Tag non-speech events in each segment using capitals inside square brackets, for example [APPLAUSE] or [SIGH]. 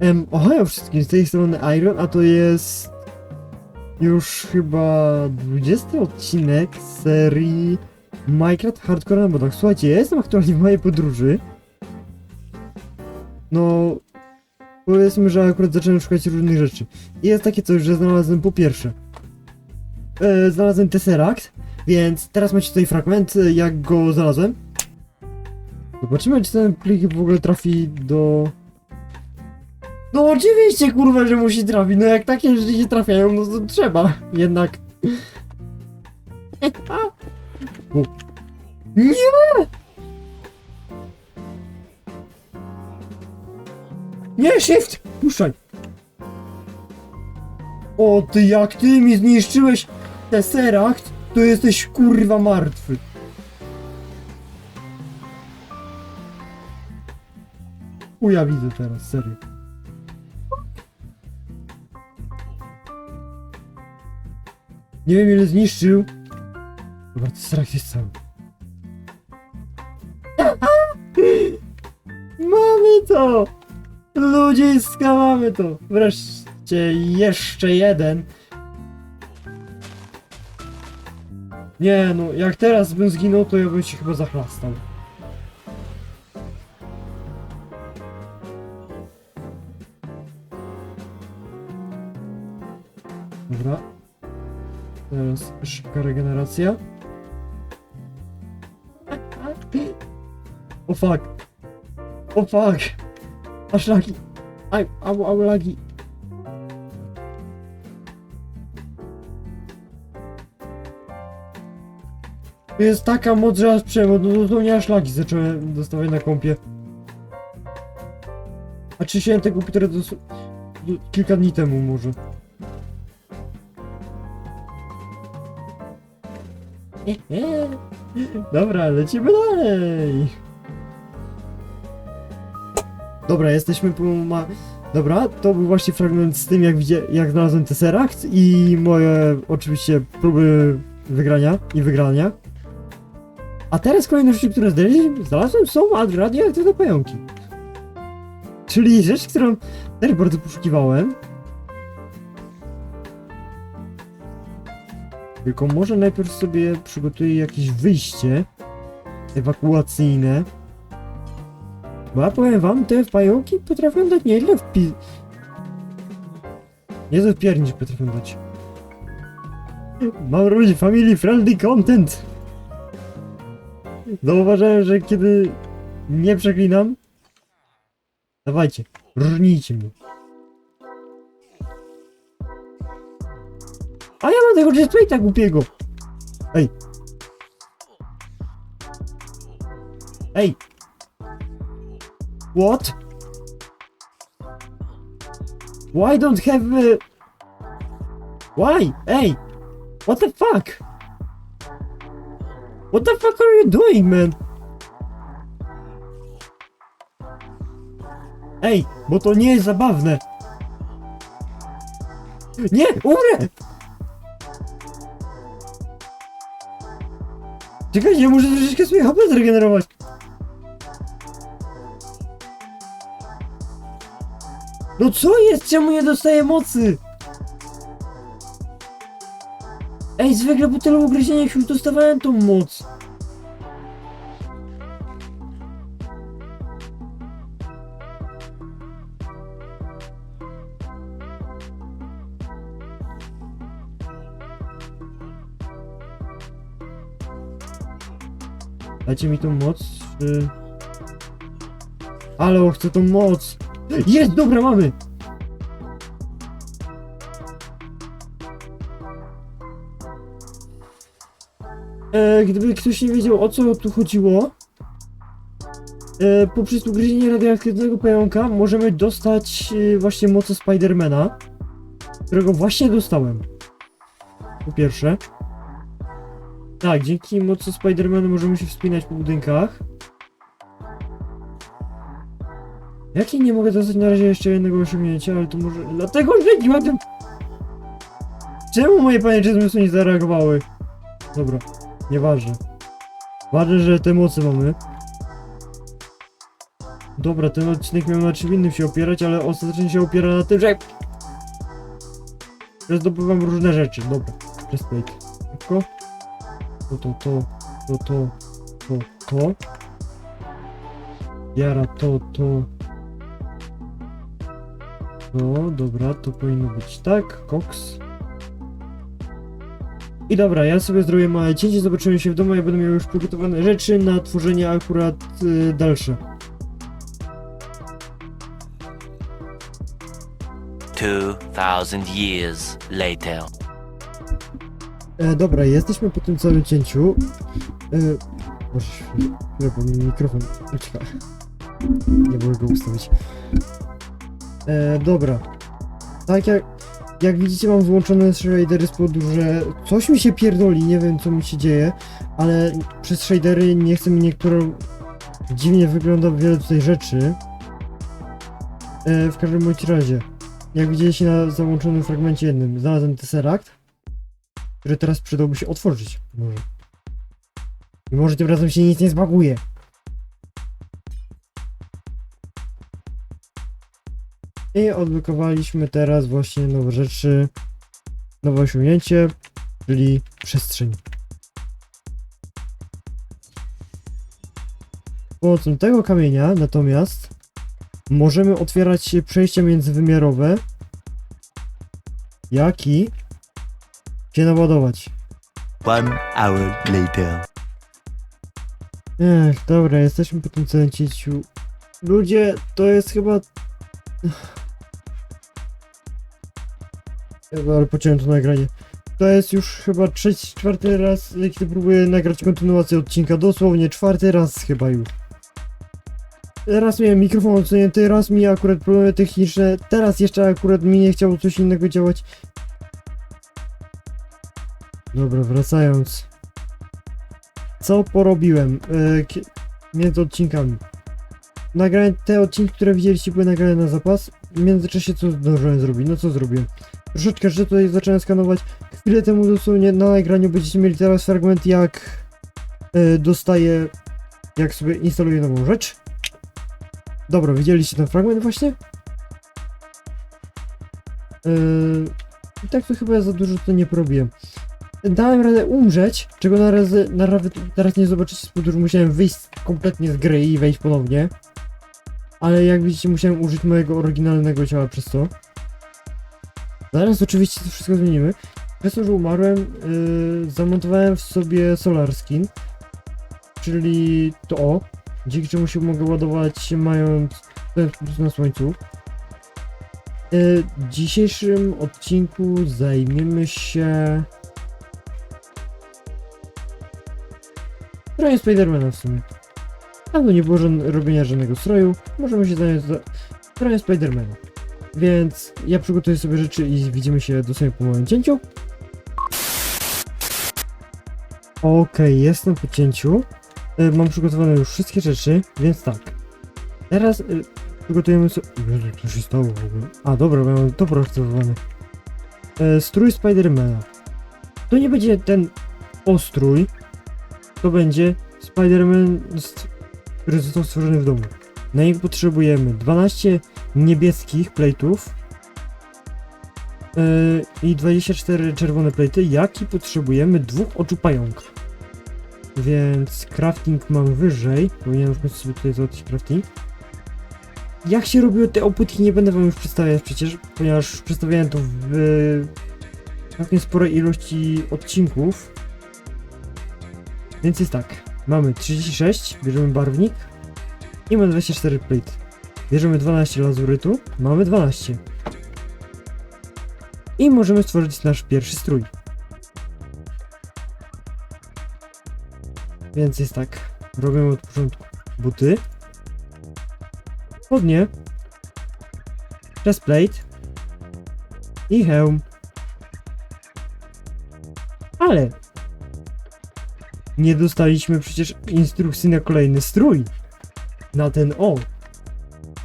Em, ohio wszystkim, z tej strony Iron, a to jest już chyba 20 odcinek serii Minecraft Hardcore na modach. Słuchajcie, ja jestem aktualnie w mojej podróży. No, powiedzmy, że akurat zacząłem szukać różnych rzeczy. I jest takie coś, że znalazłem po pierwsze, e, znalazłem Tesseract, więc teraz macie tutaj fragment, e, jak go znalazłem. Zobaczymy, czy ten plik w ogóle trafi do... No oczywiście, kurwa, że musi trafić. No jak takie rzeczy się trafiają, no to trzeba. Jednak... Nie! Nie, shift! Puszczaj! O, ty jak ty mi zniszczyłeś Tesseract, to jesteś kurwa martwy. Uja widzę teraz, serio. Nie wiem ile zniszczył. Dobra, Tesseract jest cały. [LAUGHS] Mamy to! Ludziska, mamy to! Wreszcie jeszcze jeden. Nie no, jak teraz bym zginął, to ja bym się chyba zachlastał. Szybka regeneracja. O fuck. O fuck. Aż lagi. Aj, au, au, lagi. To jest taka moc, że aż przemot, no dosłownie aż lagi zacząłem dostawać na kompie. A czyściłem tego komputera do- kilka dni temu może. [LAUGHS] Dobra, lecimy dalej. Dobra, jesteśmy po ma... Dobra, to był właśnie fragment z tym, jak, widzia... jak znalazłem Tesseract i moje oczywiście próby wygrania i wygrania. A teraz kolejne rzeczy, które znalazłem są radioaktywne pająki. Czyli rzecz, którą też bardzo poszukiwałem. Tylko może najpierw sobie przygotuję jakieś wyjście ewakuacyjne. Bo ja powiem wam, te pająki potrafią dać nieźle wpi... Niezły wpiernicz potrafią dać. Mam robić family friendly content. Zauważyłem, że kiedy nie przeklinam, dawajcie, rżnijcie mnie. A ja mam tego jetpacka głupiego. Ej. Ej. What? Why don't have uh... Why? Hey! What the fuck? What the fuck are you doing, man? Ej, bo to nie jest zabawne. Nie, umrę! Czekajcie, muszę troszeczkę sobie HP zregenerować. No co jest? Czemu nie dostaję mocy? Ej, zwykle po tylu ugryzieniach już dostawałem tą moc. Dajcie mi tą moc, czy... Ale chcę tą moc! Jest, dobra, mamy! E, gdyby ktoś nie wiedział o co tu chodziło, e, poprzez ugryzienie radioaktywnego pająka możemy dostać e, właśnie moce Spidermana, którego właśnie dostałem. Po pierwsze. Tak, dzięki mocy Spidermana możemy się wspinać po budynkach. Jakie nie mogę dostać na razie jeszcze jednego osiągnięcia, ale to może... Dlatego, że nie tym... Czemu moje pajęcze zmysły nie zareagowały? Dobra, nieważne. Ważne, że te mocy mamy. dobra, ten odcinek miał na czym innym się opierać, ale ostatecznie się opiera na tym, że... że zdobywam różne rzeczy. Dobra, chestplate. Tylko... To, to, to, to, to, to, to. Jara, to, to... No, dobra, to powinno być tak, koks. I dobra, ja sobie zrobię małe cięcie, zobaczymy się w domu, ja będę miał już przygotowane rzeczy na tworzenie akurat y, dalsze. 2,000 years later. E, dobra, jesteśmy po tym całym cięciu. E, Boże, chwilę, bo mi mikrofon ucieka. Nie mogę go ustawić. E, dobra. Tak jak, jak widzicie mam włączone shadery z powodu, że coś mi się pierdoli, nie wiem co mi się dzieje, ale przez shadery nie chce mi niektóre... Dziwnie wygląda wiele tutaj rzeczy. E, w każdym bądź razie, jak widzieliście na załączonym fragmencie jednym, znalazłem Tesseract, który teraz przydałby się otworzyć. Może. I może tym razem się nic nie zbaguje. I odblokowaliśmy teraz właśnie nowe rzeczy, nowe osiągnięcie, czyli przestrzeń. Pomocą tego kamienia natomiast możemy otwierać przejścia międzywymiarowe, jak i się naładować. One hour later. Ech, dobra, jesteśmy po tym cięciu. Ludzie, to jest chyba... Chyba, ale pociąłem to nagranie. To jest już chyba trzeci, czwarty raz, kiedy próbuję nagrać kontynuację odcinka. Dosłownie czwarty raz chyba już. Raz miałem mikrofon odsunięty, raz mi akurat problemy techniczne, teraz jeszcze akurat mi nie chciało coś innego działać. Dobra, wracając. Co porobiłem kie- między odcinkami? Nagrałem te odcinki, które widzieliście, były nagrane na zapas. W międzyczasie co zdążyłem zrobić? No co zrobiłem? Troszeczkę że tutaj zacząłem skanować. Chwilę temu dosłownie na nagraniu będziecie mieli teraz fragment jak e, dostaję, jak sobie instaluję nową rzecz. Dobra, widzieliście ten fragment właśnie? E, I tak to chyba za dużo to nie porobiłem dałem radę umrzeć, czego na razie, na razie teraz nie zobaczycie z powodu, że musiałem wyjść kompletnie z gry i wejść ponownie. Ale jak widzicie musiałem użyć mojego oryginalnego ciała przez to. Zaraz oczywiście to wszystko zmienimy. Przez to, że umarłem, yy, zamontowałem w sobie Solar Skin. Czyli to dzięki czemu się mogę ładować mając na słońcu. Yy, w dzisiejszym odcinku zajmiemy się... Strojem Spidermana w sumie. Dawno nie było robienia żadnego stroju. Możemy się zająć za- strojem Spidermana. Więc ja przygotuję sobie rzeczy i widzimy się dosłownie po moim cięciu. Okej, jestem po cięciu. E, mam przygotowane już wszystkie rzeczy, więc tak. Teraz e, przygotujemy sobie... Się stało w ogóle? A, dobra, bo to projektowane. E, strój Spidermana. To nie będzie ten ostrój, to będzie Spider-Man, który został stworzony w domu. Na niego potrzebujemy 12 niebieskich plate'ów yy, i 24 czerwone plate'y, jak i potrzebujemy dwóch oczu pająka. Więc crafting mam wyżej, powinienem w końcu sobie tutaj załatwić crafting. Jak się robiły te opłytki nie będę wam już przedstawiać przecież, ponieważ już przedstawiałem to w yy, całkiem sporej ilości odcinków. Więc jest tak, mamy 36, bierzemy barwnik i mamy 24 plate. Bierzemy 12 lazurytu, mamy 12. I możemy stworzyć nasz pierwszy strój. Więc jest tak, robimy od początku buty, spodnie, chestplate i hełm. Ale nie dostaliśmy przecież instrukcji na kolejny strój. Na ten o.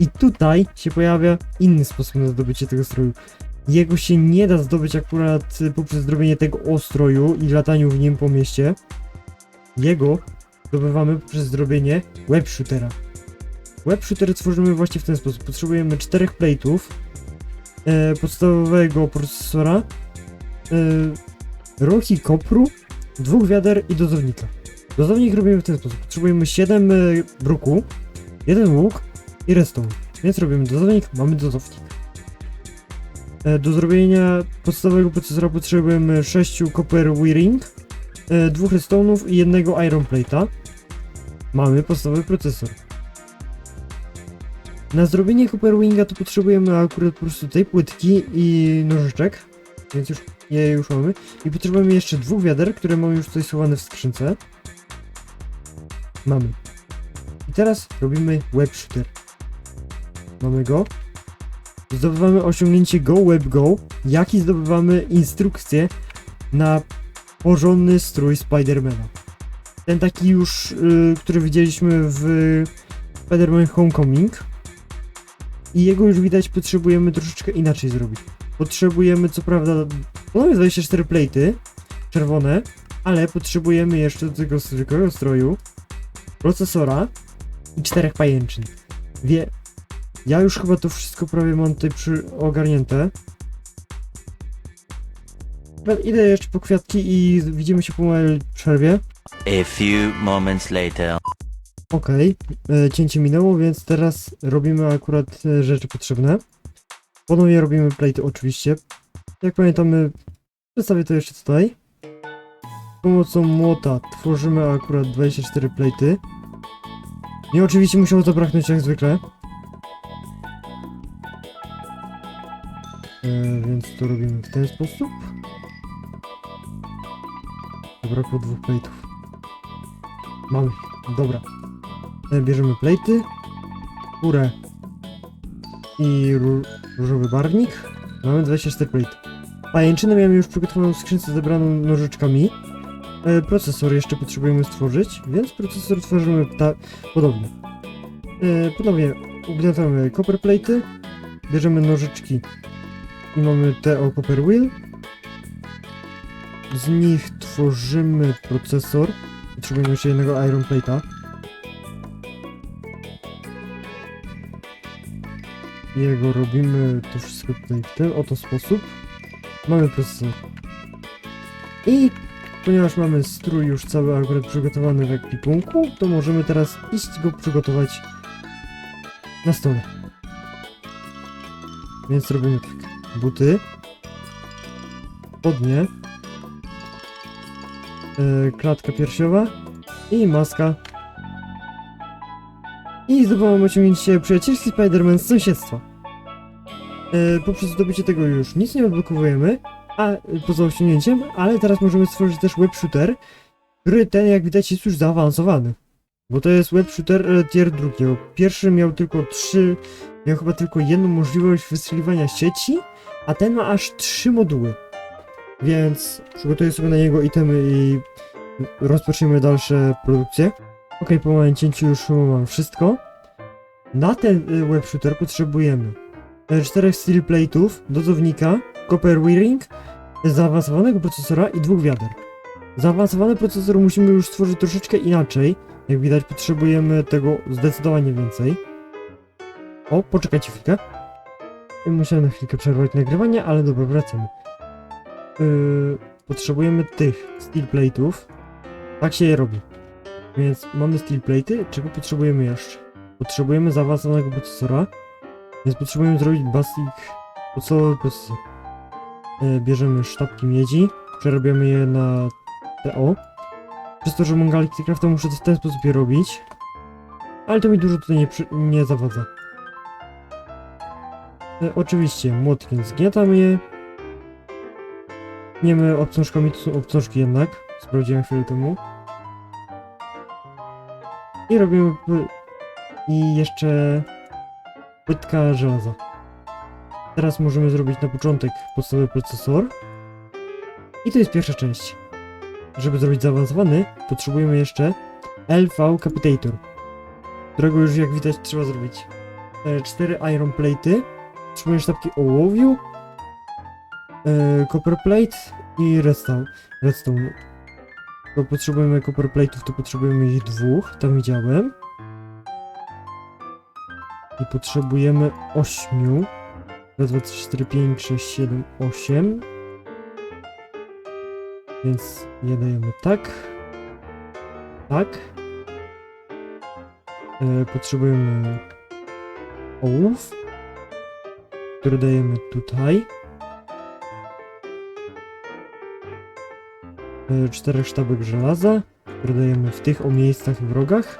I tutaj się pojawia inny sposób na zdobycie tego stroju. Jego się nie da zdobyć akurat y, poprzez zrobienie tego ostroju i lataniu w nim po mieście. Jego zdobywamy poprzez zrobienie web shootera. web shooter tworzymy właśnie w ten sposób. Potrzebujemy czterech plate'ów, e, podstawowego procesora, e, roki kopru, dwóch wiader i dozownika. Dozownik robimy w ten sposób. Potrzebujemy 7 e, bruku, jeden łuk i redstone. Więc robimy dozownik, mamy dozownik. E, Do zrobienia podstawowego procesora potrzebujemy 6 copper wiring, e, dwóch redstone'ów i jednego iron plate'a. Mamy podstawowy procesor. Na zrobienie copper winga to potrzebujemy akurat po prostu tej płytki i nożyczek, więc już je już mamy. I potrzebujemy jeszcze dwóch wiader, które mamy już tutaj schowane w skrzynce. Mamy. I teraz robimy web shooter. Mamy go. Zdobywamy osiągnięcie Go Web Go, jak i zdobywamy instrukcję na porządny strój Spidermana. Ten taki już, y, który widzieliśmy w Spider-Man Homecoming. I jego już widać potrzebujemy troszeczkę inaczej zrobić. Potrzebujemy co prawda ponownie 24 plejty czerwone, ale potrzebujemy jeszcze do tego zwykłego stroju procesora i czterech pajęczyn. Wie, ja już chyba to wszystko prawie mam tutaj przy ogarnięte. Idę jeszcze po kwiatki i widzimy się po mojej przerwie. A few moments later. Okej, e, cięcie minęło, więc teraz robimy akurat e, rzeczy potrzebne. Ponownie robimy plate oczywiście. Jak pamiętamy, przedstawię to jeszcze tutaj. Z pomocą młota tworzymy akurat 24 platy. I oczywiście musiało zabraknąć jak zwykle. E, więc to robimy w ten sposób. Zabrakło dwóch plate'ów. Mamy, dobra. E, Bierzemy plejty, kurę i różowy barwnik. Mamy 24 plejty. Pajęczynę miałem już przygotowaną w skrzynce zebraną nożyczkami. E, procesor jeszcze potrzebujemy stworzyć, więc procesor tworzymy podobnie. E, ponownie ugniatamy copper plate'y, bierzemy nożyczki i mamy te o copper wheel. Z nich tworzymy procesor. Potrzebujemy jeszcze jednego iron plate'a. Jego robimy to wszystko tutaj w ten oto sposób. Mamy procesor. I ponieważ mamy strój już cały akurat przygotowany w ekwipunku, to możemy teraz iść go przygotować na stole. Więc robimy tak. Buty. Spodnie. e, klatka piersiowa i maska. I zdobywamy osiągnięcie przyjacielski Spider-Man z sąsiedztwa. E, poprzez zdobycie tego już nic nie odblokowujemy, a poza osiągnięciem, ale teraz możemy stworzyć też web shooter, który ten jak widać jest już zaawansowany. Bo to jest web shooter e, tier drugi. Pierwszy miał tylko trzy, miał chyba tylko jedną możliwość wystrzeliwania sieci, a ten ma aż trzy moduły. Więc przygotuję sobie na niego itemy i rozpoczniemy dalsze produkcje. Ok, po moim cięciu już mam wszystko. Na ten y, web shooter potrzebujemy e, czterech steel plate'ów, dozownika, copper wiring, zaawansowanego procesora i dwóch wiader. Zaawansowany procesor musimy już stworzyć troszeczkę inaczej. Jak widać potrzebujemy tego zdecydowanie więcej. O, poczekajcie chwilkę. Musiałem na chwilkę przerwać nagrywanie, ale dobra, wracamy. Yy, potrzebujemy tych steel plate'ów. Tak się je robi. Więc mamy steel plate'y, czego potrzebujemy jeszcze? Potrzebujemy zaawansowanego procesora, więc potrzebujemy zrobić basic podstawowy procesor. E, bierzemy sztabki miedzi, przerabiamy je na TO. Przez to, że mam Galaxy Craft, to muszę to w ten sposób je robić. Ale to mi dużo tutaj nie, nie zawadza. E, oczywiście młotkiem zgniatam je. Niemy obcążkami, to są obcążki jednak. Sprawdziłem chwilę temu. I robimy i jeszcze płytka żelaza. Teraz możemy zrobić na początek podstawowy procesor. I to jest pierwsza część. Żeby zrobić zaawansowany, potrzebujemy jeszcze LV Capitator, którego już jak widać trzeba zrobić. E, Cztery iron plate'y, potrzebujemy sztabki ołowiu, e, copper plate i redstone. redstone. Bo potrzebujemy copper plate'ów, to potrzebujemy ich dwóch, tam widziałem. I potrzebujemy 8. Raz, dwa, trzy, cztery, pięć, sześć, siedem, osiem. Więc je dajemy tak. Tak. E, potrzebujemy ołów, który dajemy tutaj. E, czterech sztabek żelaza, które dajemy w tych o miejscach i wrogach.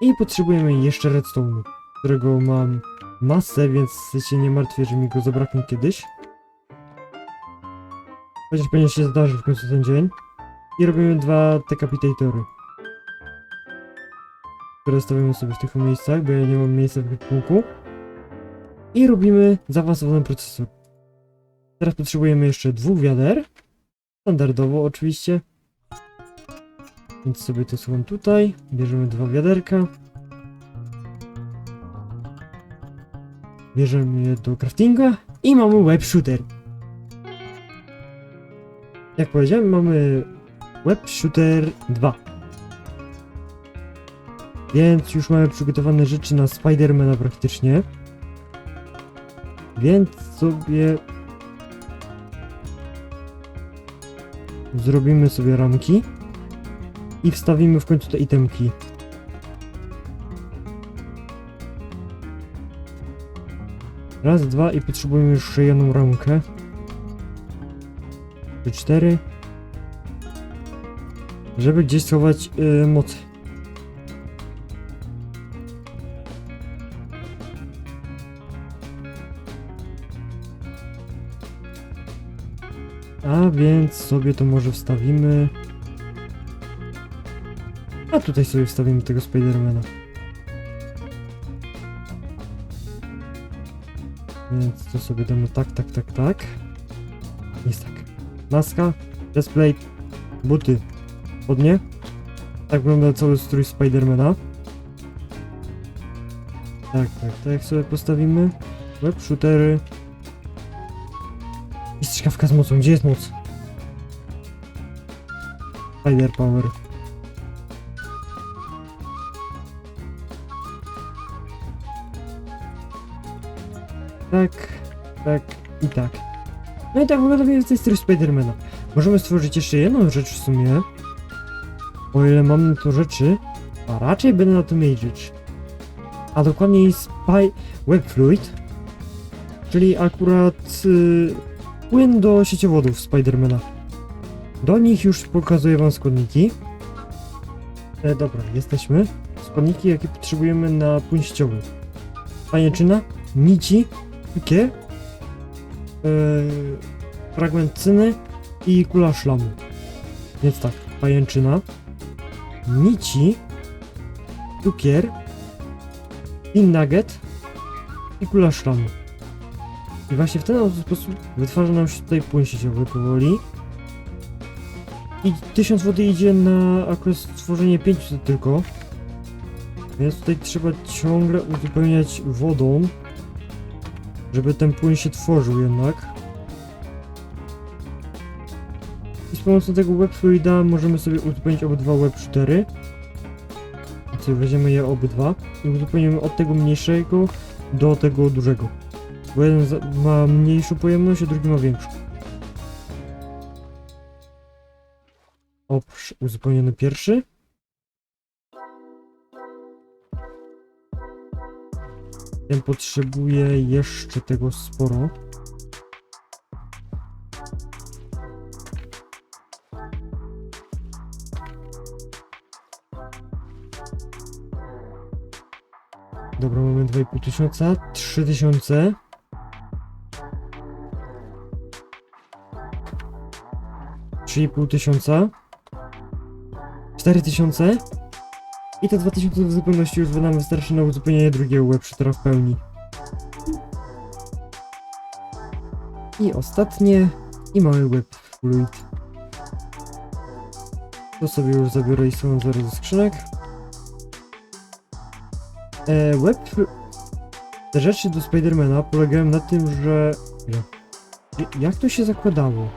I potrzebujemy jeszcze redstone'u, którego mam masę, więc się nie martwię, że mi go zabraknie kiedyś. Chociaż pewnie się zdarzy w końcu ten dzień. I robimy dwa decapitatory. Które stawiamy sobie w tych miejscach, bo ja nie mam miejsca w ekwipunku. I robimy zaawansowany procesor. Teraz potrzebujemy jeszcze dwóch wiader. Standardowo oczywiście. Więc sobie to słucham tutaj. Bierzemy dwa wiaderka. Bierzemy je do craftinga i mamy web shooter. Jak powiedziałem, mamy web shooter 2. Więc już mamy przygotowane rzeczy na Spidermana praktycznie. Więc sobie zrobimy sobie ramki i wstawimy w końcu te itemki. Raz, dwa i potrzebujemy jeszcze jedną ramkę. Trzy, cztery. Żeby gdzieś schować yy, mocy. A więc sobie to może wstawimy. A tutaj sobie wstawimy tego Spidermana. Więc to sobie damy tak, tak, tak, tak. Jest tak. Maska, display, buty, spodnie. Tak wygląda cały strój Spidermana. Tak, tak, tak sobie postawimy. Web shootery. I strzykawka z mocą. Gdzie jest moc? Spider Power. Tak, tak i tak. No i tak wygląda mniej więcej strój Spidermana. Możemy stworzyć jeszcze jedną rzecz w sumie. O ile mam na to rzeczy, a raczej będę na to mieć rzecz. A dokładniej Spy Web Fluid, czyli akurat y, płyn do sieciowodów Spidermana. Do nich już pokazuję wam składniki. E, dobra, jesteśmy. Składniki, jakie potrzebujemy na płyn sieciowy. Pajęczyna, nici, cukier, e, fragment cyny i kula szlamu. Więc tak, pajęczyna, nici, cukier, pin nugget i kula szlamu. I właśnie w ten sposób wytwarza nam się tutaj płyn sieciowy powoli. I 1000 wody idzie na akurat stworzenie 500 tylko. Więc tutaj trzeba ciągle uzupełniać wodą, żeby ten płyn się tworzył jednak. I z pomocą tego web fluida możemy sobie uzupełnić obydwa web 4. Więc sobie weźmiemy je obydwa i uzupełnimy od tego mniejszego do tego dużego. Bo jeden ma mniejszą pojemność, a drugi ma większą. Oprz, uzupełniony pierwszy. Ten potrzebuje jeszcze tego sporo. Dobra, mamy 2,5 tysiąca, 3 tysiące. Trzy i pół tysiąca. 4 tysiące. I te 2000 w zupełności już nam wystarczy na uzupełnienie drugiego webshootera w pełni. I ostatnie. I mały web fluid. To sobie już zabiorę i są zaraz skrzynek. E, web... Te rzeczy do Spidermana polegają na tym, że... Ja- Jak to się zakładało?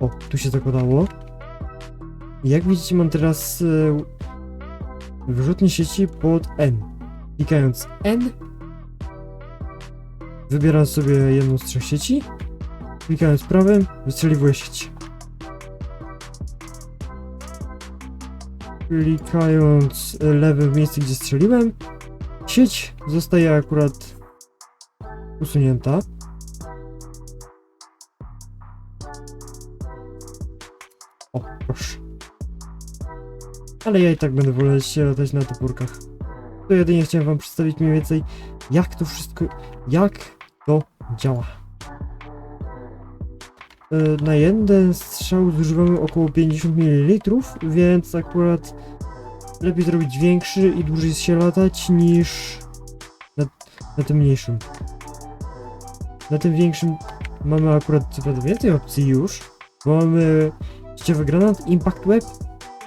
O, tu się zakładało. Jak widzicie mam teraz e, wyrzutnie sieci pod N. klikając N, wybieram sobie jedną z trzech sieci, klikając prawym, wystrzeliwuję sieć. Klikając lewym w miejsce, gdzie strzeliłem, sieć zostaje akurat usunięta. Ale ja i tak będę woleć się latać na topórkach. To jedynie chciałem wam przedstawić mniej więcej, jak to wszystko, jak to działa. E, Na jeden strzał zużywamy około 50 ml, więc akurat lepiej zrobić większy i dłużej się latać niż na, na tym mniejszym. Na tym większym mamy akurat co prawda więcej opcji już, bo mamy ściewy granat, impact web,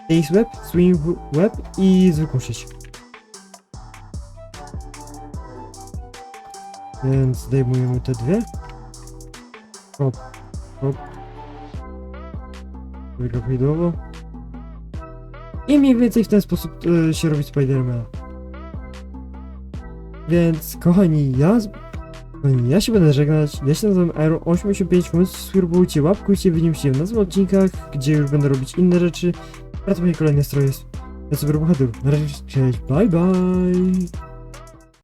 ace web, swing web i zwykłą sieć. Więc zdejmujemy te dwie. Hop, hop. Prawidłowo. I mniej więcej w ten sposób e, się robi Spidermana. Więc kochani, ja, ja się będę żegnać. Ja się nazywam Iron885, więc subskrybujcie, łapkujcie, widzimy się w następnych odcinkach, gdzie już będę robić inne rzeczy. Pracuję kolejne stroje. Ja sobie bohaterów. Na razie, cześć, bye bye!